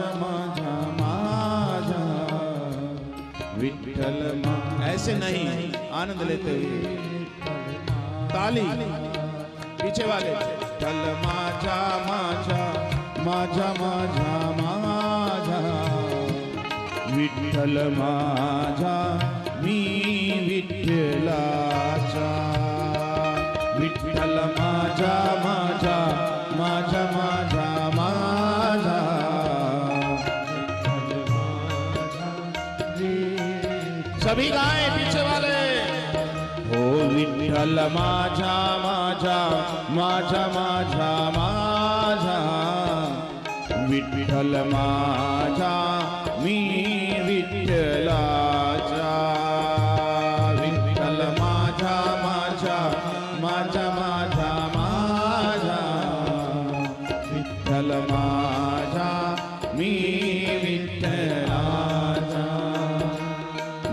मा ऐसे नहीं आनंद लेते हुए। ताली पीछे वाले। विठ्ठल माझा माझा माझा माझा माझा विठ्ठल माझा मी विठ्ठलाचा। विठ्ठल माझा माझा माझा। सभी गाए पीछे वाले। हो विठ्ठल माझा माझा माझा माझा माझा। विठ्ठल माझा मी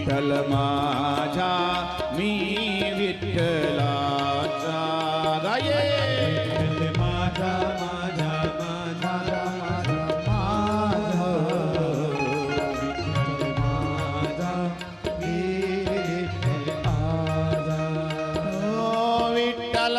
विठ्ठल माझा मी विठ्ठलाचा गाये माझा माझा माझा माझा माझा ओ विठ्ठल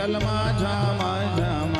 विठ्ठल माझा माझा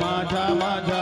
माझा माझा